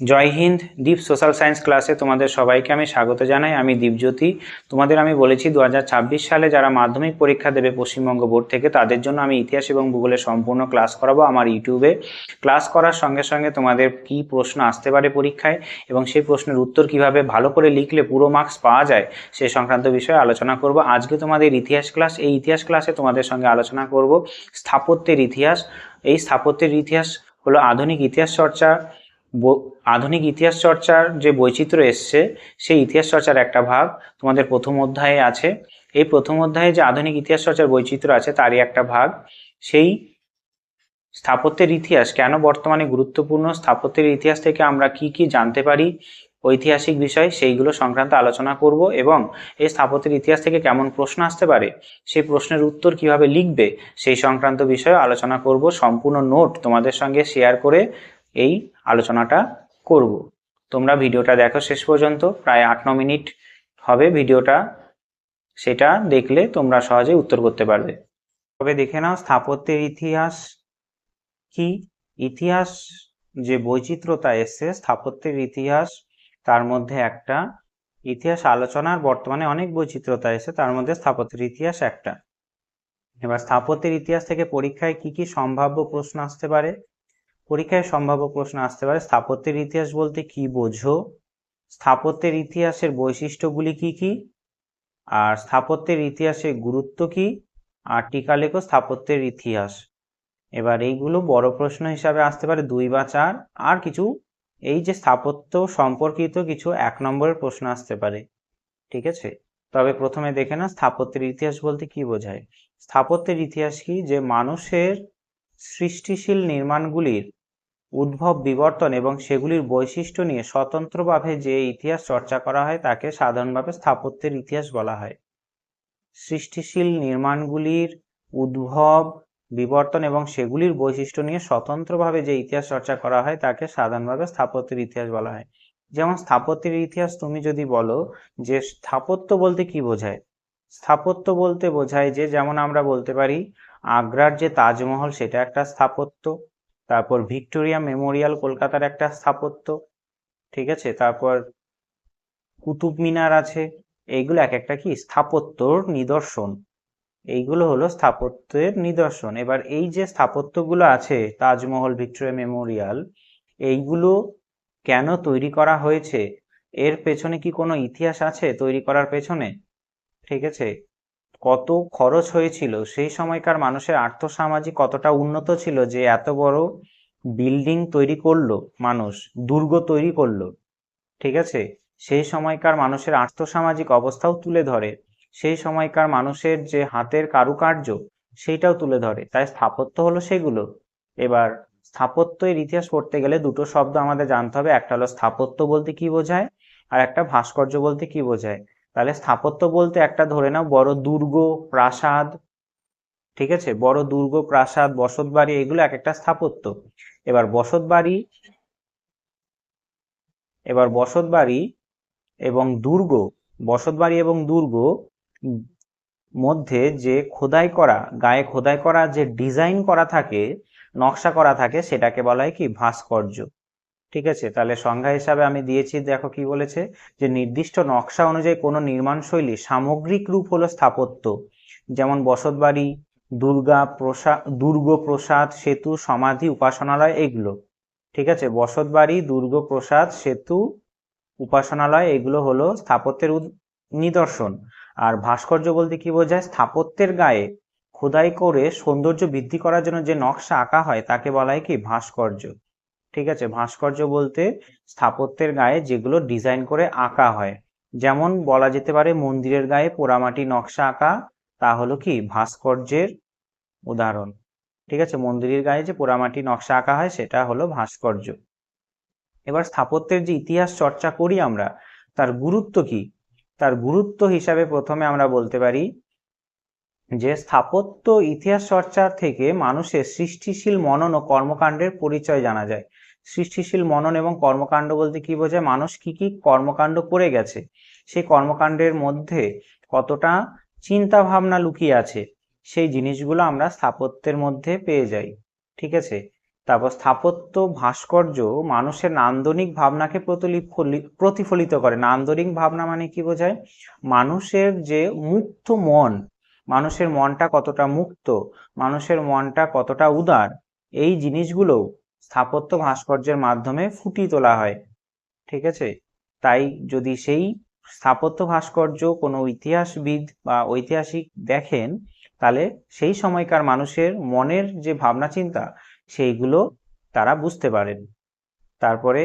জয় হিন্দ দীপ social science ক্লাসে তোমাদের সবাইকে আমি স্বাগত জানাই। আমি দীপজ্যোতি। তোমাদের আমি বলেছি দু হাজার ছাব্বিশ সালে যারা মাধ্যমিক পরীক্ষা দেবে পশ্চিমবঙ্গ বোর্ড থেকে, তাদের জন্য আমি ইতিহাস এবং ভূগোলের সম্পূর্ণ ক্লাস করাবো আমার ইউটিউবে ক্লাস করার সঙ্গে সঙ্গে তোমাদের কি প্রশ্ন আসতে পারে পরীক্ষায় এবং সেই প্রশ্নের উত্তর কীভাবে ভালো করে লিখলে পুরো মার্কস পাওয়া যায় সে সংক্রান্ত বিষয়ে আলোচনা করব। আজকে তোমাদের ইতিহাস ক্লাস এই ইতিহাস ক্লাসে তোমাদের সঙ্গে আলোচনা করব স্থাপত্যের ইতিহাস। এই স্থাপত্যের ইতিহাস হলো আধুনিক ইতিহাস চর্চা। আধুনিক ইতিহাস চর্চার যে বৈচিত্র্য এসছে, সেই ইতিহাস চর্চার একটা ভাগ তোমাদের প্রথম অধ্যায়ে আছে। এই প্রথম অধ্যায়ে যে আধুনিক ইতিহাস চর্চার বৈচিত্র্য আছে, তারই একটা ভাগ। সেই স্থাপত্যের ইতিহাস কেন বর্তমানে গুরুত্বপূর্ণ? স্থাপত্যের ইতিহাস থেকে আমরা কি কি জানতে পারি? ঐতিহাসিক বিষয়, সেইগুলো সংক্রান্ত আলোচনা করব এবং এই স্থাপত্যের ইতিহাস থেকে কেমন প্রশ্ন আসতে পারে, সেই প্রশ্নের উত্তর কীভাবে লিখবে, সেই সংক্রান্ত বিষয়ে আলোচনা করব। সম্পূর্ণ নোট তোমাদের সঙ্গে শেয়ার করে এই আলোচনাটা করব। তোমরা ভিডিওটা দেখো শেষ পর্যন্ত, প্রায় আট ন মিনিট হবে ভিডিওটা। সেটা দেখলে তোমরা সহজে উত্তর করতে পারবে। তবে দেখে নাও, স্থাপত্যের ইতিহাস কি? ইতিহাস যে বৈচিত্র্যতা এসছে, স্থাপত্যের ইতিহাস, তার মধ্যে একটা। ইতিহাস আলোচনার বর্তমানে অনেক বৈচিত্র্যতা এসে তার মধ্যে স্থাপত্যের ইতিহাস একটা। এবার স্থাপত্যের ইতিহাস থেকে পরীক্ষায় কি কি সম্ভাব্য প্রশ্ন আসতে পারে? পরীক্ষায় সম্ভাব্য প্রশ্ন আসতে পারে। স্থাপত্যের ইতিহাস বলতে কি বোঝো? স্থাপত্যের ইতিহাসের বৈশিষ্ট্যগুলি কি কি? আর স্থাপত্যের ইতিহাসের গুরুত্ব কি? আর টিকা লেখো স্থাপত্যের ইতিহাস। এবার এইগুলো বড় প্রশ্ন হিসাবে আসতে পারে দুই বা চার। আর কিছু, এই যে স্থাপত্য সম্পর্কিত কিছু এক নম্বরের প্রশ্ন আসতে পারে। ঠিক আছে? তবে প্রথমে দেখে না স্থাপত্যের ইতিহাস বলতে কি বোঝায়। স্থাপত্যের ইতিহাস কি? যে মানুষের সৃষ্টিশীল নির্মাণগুলির উদ্ভব, বিবর্তন এবং সেগুলির বৈশিষ্ট্য নিয়ে স্বতন্ত্রভাবে যে ইতিহাস চর্চা করা হয় তাকে সাধারণভাবে স্থাপত্যের ইতিহাস বলা হয়। সৃষ্টিশীল নির্মাণগুলির উদ্ভব, বিবর্তন এবং সেগুলির বৈশিষ্ট্য নিয়ে স্বতন্ত্রভাবে যে ইতিহাস চর্চা করা হয় তাকে সাধারণভাবে স্থাপত্যের ইতিহাস বলা হয়। যেমন স্থাপত্যের ইতিহাস তুমি যদি বলো যে স্থাপত্য বলতে কি বোঝায়? স্থাপত্য বলতে বোঝায় যে যেমন আমরা বলতে পারি, আগ্রার যে তাজমহল সেটা একটা স্থাপত্য। তারপর ভিক্টোরিয়া মেমোরিয়াল কলকাতার একটা স্থাপত্য, ঠিক আছে? তারপর কুতুব মিনার আছে, এইগুলো এক একটা কি? স্থাপত্যর নিদর্শন। এইগুলো হলো স্থাপত্যের নিদর্শন। এবার এই যে স্থাপত্যগুলো আছে, তাজমহল, ভিক্টোরিয়া মেমোরিয়াল, এইগুলো কেন তৈরি করা হয়েছে? এর পেছনে কি কোনো ইতিহাস আছে তৈরি করার পেছনে? ঠিক আছে? কত খরচ হয়েছিল, সেই সময়কার মানুষের আর্থসামাজিক কতটা উন্নত ছিল যে এত বড় বিল্ডিং তৈরি করল মানুষ, দুর্গ তৈরি করল, ঠিক আছে? সেই সময়কার মানুষের আর্থসামাজিক অবস্থাও তুলে ধরে, সেই সময়কার মানুষের যে হাতের কারুকার্য সেইটাও তুলে ধরে, তাই স্থাপত্য হলো সেগুলো। এবার স্থাপত্যের ইতিহাস পড়তে গেলে দুটো শব্দ আমাদের জানতে হবে, একটা হলো স্থাপত্য বলতে কি বোঝায়, আর একটা ভাস্কর্য বলতে কি বোঝায়। তাহলে স্থাপত্য বলতে একটা ধরে নাও, বড় দুর্গ, প্রাসাদ, ঠিক আছে? বড় দুর্গ, প্রাসাদ বসতবাড়ি এগুলো এক একটা স্থাপত্য। এবার বসতবাড়ি এবার বসতবাড়ি এবং দুর্গ বসতবাড়ি এবং দুর্গ মধ্যে যে খোদাই করা, গায়ে খোদাই করা যে ডিজাইন করা থাকে, নকশা করা থাকে, সেটাকে বলা হয় কি? ভাস্কর্য। ঠিক আছে? তাহলে সংজ্ঞা হিসাবে আমি দিয়েছি, দেখো কি বলেছে? যে নির্দিষ্ট নকশা অনুযায়ী কোনো নির্মাণ শৈলী সামগ্রিক রূপ হলো স্থাপত্য। যেমন বসতবাড়ি, দুর্গা প্রসাদ দুর্গ প্রসাদ সেতু, সমাধি, উপাসনালয় এগুলো। ঠিক আছে? বসতবাড়ি দুর্গ প্রসাদ সেতু, উপাসনালয় এগুলো হলো স্থাপত্যের নিদর্শন। আর ভাস্কর্য বলতে কি বোঝায়? স্থাপত্যের গায়ে খোদাই করে সৌন্দর্য বৃদ্ধি করার জন্য যে নকশা আঁকা হয়, তাকে বলা হয় কি? ভাস্কর্য। ঠিক আছে? ভাস্কর্য বলতে স্থাপত্যের গায়ে যেগুলো ডিজাইন করে আঁকা হয়। যেমন বলা যেতে পারে মন্দিরের গায়ে পোড়ামাটি নকশা আঁকা, তা হলো কি? ভাস্কর্যের উদাহরণ। ঠিক আছে? মন্দিরের গায়ে যে পোড়ামাটি নকশা আঁকা হয়, সেটা হলো ভাস্কর্য। এবার স্থাপত্যের যে ইতিহাস চর্চা করি আমরা, তার গুরুত্ব কি? তার গুরুত্ব হিসাবে প্রথমে আমরা বলতে পারি যে স্থাপত্য ইতিহাস চর্চা থেকে মানুষের সৃষ্টিশীল মনন ও কর্মকাণ্ডের পরিচয় জানা যায়। সৃষ্টিশীল মনন এবং কর্মকাণ্ড বলতে কি বোঝায়? মানুষ কি কি কর্মকাণ্ড করে গেছে, সেই কর্মকাণ্ডের মধ্যে কতটা চিন্তা ভাবনা লুকিয়ে আছে, সেই জিনিসগুলো আমরা স্থাপত্যের মধ্যে পেয়ে যাই, ঠিক আছে? তারপর স্থাপত্য ভাস্কর্য মানুষের নান্দনিক ভাবনাকে প্রতিফলি- প্রতিফলিত করে। নান্দনিক ভাবনা মানে কি বোঝায়? মানুষের যে মুক্ত মন, মানুষের মনটা কতটা মুক্ত, মানুষের মনটা কতটা উদার, এই জিনিসগুলো স্থাপত্য ভাস্কর্যের মাধ্যমে ফুটিয়ে তোলা হয়। ঠিক আছে? তাই যদি সেই স্থাপত্য ভাস্কর্য কোনো ইতিহাসবিদ বা ঐতিহাসিক দেখেন, তাহলে সেই সময়কার মানুষের মনের যে ভাবনা চিন্তা, সেইগুলো তারা বুঝতে পারেন। তারপরে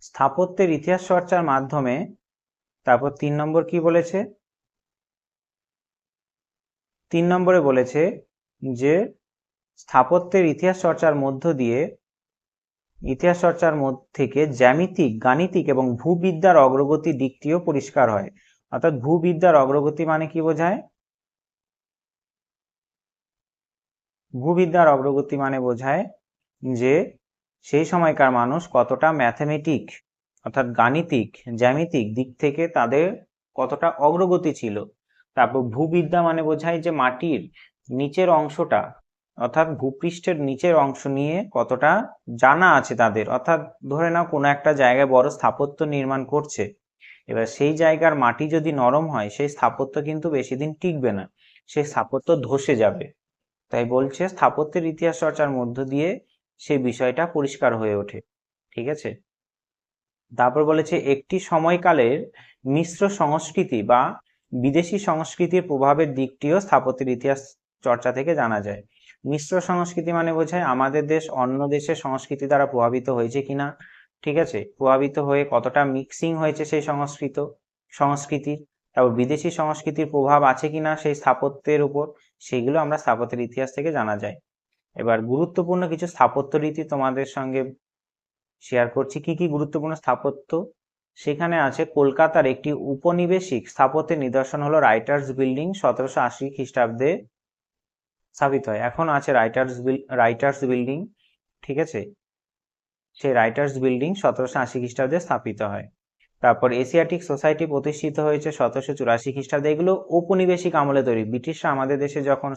স্থাপত্যের ইতিহাস চর্চার মাধ্যমে, তারপর তিন নম্বর কি বলেছে? তিন নম্বরে বলেছে যে স্থাপত্যের ইতিহাস চর্চার মধ্য দিয়ে, ইতিহাস চর্চার মধ্য থেকে জ্যামিতিক, গাণিতিক এবং ভূবিদ্যার অগ্রগতি দিকটিও পরিষ্কার হয়। অর্থাৎ ভূবিদ্যার অগ্রগতি মানে কি বোঝায়? ভূবিদ্যার অগ্রগতি মানে বোঝায় যে সেই সময়কার মানুষ কতটা ম্যাথমেটিক, অর্থাৎ গাণিতিক, জ্যামিতিক দিক থেকে তাদের কতটা অগ্রগতি ছিল। তারপর ভূবিদ্যা মানে বোঝায় যে মাটির নিচের অংশটা অর্থাৎ ভূপৃষ্ঠের নিচের অংশ নিয়ে কতটা জানা আছে তাদের। অর্থাৎ ধরে নাও কোনো একটা জায়গায় বড় স্থাপত্য নির্মাণ করছে। এবার সেই জায়গার মাটি যদি নরম হয়, সেই স্থাপত্য কিন্তু বেশি দিন টিকবে না। সেই স্থাপত্য ধসে যাবে। তাই বলছে স্থাপত্যের ইতিহাস চর্চার মধ্য দিয়ে সেই বিষয়টা পরিষ্কার হয়ে ওঠে। ঠিক আছে? তারপর বলেছে, একটি সময়কালের মিশ্র সংস্কৃতি বা বিদেশি সংস্কৃতির প্রভাবের দিকটিও স্থাপত্যের ইতিহাস চর্চা থেকে জানা যায়। মিশ্র সংস্কৃতি মানে বোঝায় আমাদের দেশ অন্য দেশের সংস্কৃতি দ্বারা প্রভাবিত হয়েছে কিনা। ঠিক আছে? প্রভাবিত হয়ে কতটা মিক্সিং হয়েছে সেই সংস্কৃত, সংস্কৃতির, তারপর বিদেশি সংস্কৃতির প্রভাব আছে কিনা সেই স্থাপত্যের উপর, সেগুলো আমরা স্থাপত্যের ইতিহাস থেকে জানা যায়। এবার গুরুত্বপূর্ণ কিছু স্থাপত্য রীতি তোমাদের সঙ্গে শেয়ার করছি। কি কি গুরুত্বপূর্ণ স্থাপত্য? সেখানে আছে কলকাতার একটি উপনিবেশিক স্থাপত্যের নিদর্শন হলো রাইটার্স বিল্ডিং সতেরোশো আশি খ্রিস্টাব্দে স্থাপিত হয়। এখন আছে রাইটার্স বিল রাইটার্স বিল্ডিং ঠিক আছে? সেই রাইটার্স বিল্ডিং সতেরোশো আশি খ্রিস্টাব্দে স্থাপিত হয়। তারপর এশিয়াটিক সোসাইটি প্রতিষ্ঠিত হয়েছে সতেরোশো চুরাশি খ্রিস্টাব্দে। এগুলো ঔপনিবেশিক আমলে তৈরি। ব্রিটিশরা আমাদের দেশে যখন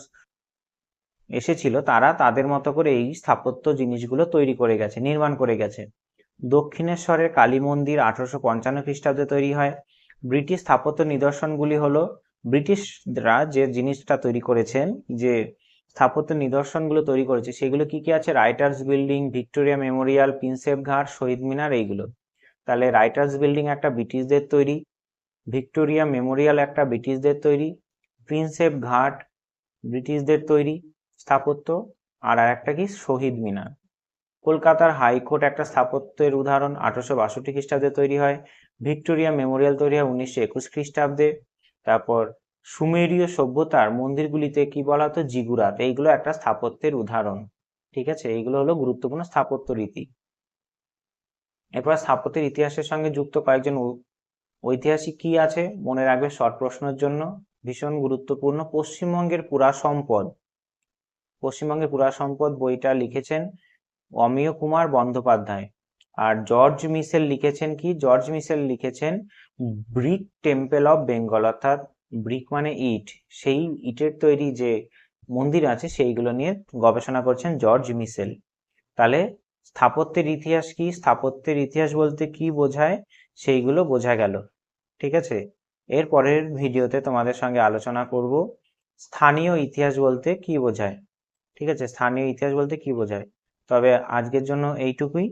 এসেছিল, তারা তাদের মতো করে এই স্থাপত্য জিনিসগুলো তৈরি করে গেছে, নির্মাণ করে গেছে। দক্ষিণেশ্বরের কালী মন্দির আঠারোশো পঞ্চান্ন খ্রিস্টাব্দে তৈরি হয়। ব্রিটিশ স্থাপত্য নিদর্শনগুলি হলো, ব্রিটিশরা যে জিনিসটা তৈরি করেছেন, যে স্থাপত্য নিদর্শনগুলো তৈরি করেছে। সেগুলো কি কি আছে? Writers Building Victoria Memorial Prinsep Ghat Shahid Minar এইগুলো। তাহলে রাইটার্স বিল্ডিং একটা ব্রিটিশদের তৈরি ভিক্টোরিয়া মেমোরিয়াল একটা ব্রিটিশদের তৈরি প্রিন্সেপ ঘাট ব্রিটিশদের তৈরি স্থাপত্য, আর আর একটা কি? শহীদ মিনার কলকাতার হাইকোর্ট একটা স্থাপত্যের উদাহরণ, আঠারোশো বাষট্টি খ্রিস্টাব্দে তৈরি হয়। ভিক্টোরিয়া মেমোরিয়াল তৈরি হয় উনিশশো একুশ খ্রিস্টাব্দে। তারপর সুমেরীয় সভ্যতার মন্দিরগুলিতে কি বলা হতো? জিগুরাত। এইগুলো একটা স্থাপত্যের উদাহরণ। ঠিক আছে? এইগুলো হলো গুরুত্বপূর্ণ স্থাপত্য রীতি। এরপর স্থাপত্যের ইতিহাসের সঙ্গে যুক্ত কয়েকজন ঐতিহাসিক কি আছে? মনে রাখবে শর্ট প্রশ্নের জন্য। ভীষণ গুরুত্বপূর্ণ পশ্চিমবঙ্গের পুরা সম্পদ। পশ্চিমবঙ্গের পুরা সম্পদ বইটা লিখেছেন অমিয় কুমার বন্দ্যোপাধ্যায়। আর জর্জ মিসেল লিখেছেন কি? জর্জ মিসেল লিখেছেন ব্রিক টেম্পল অফ বেঙ্গল, অর্থাৎ ব্রিক মানে ইট, সেই ইটের তৈরি যে মন্দির আছে সেইগুলো নিয়ে গবেষণা করছেন জর্জ মিসেল। তাহলে স্থাপত্যের ইতিহাস কি? স্থাপত্যের ইতিহাস বলতে কি বোঝায়? সেইগুলো বোঝা গেল। ঠিক আছে? এর পরের ভিডিওতে তোমাদের সঙ্গে আলোচনা করব স্থানীয় ইতিহাস বলতে কি বোঝায়। ঠিক আছে? স্থানীয় ইতিহাস বলতে কি বোঝায়? তবে আজকের জন্য এইটুকুই।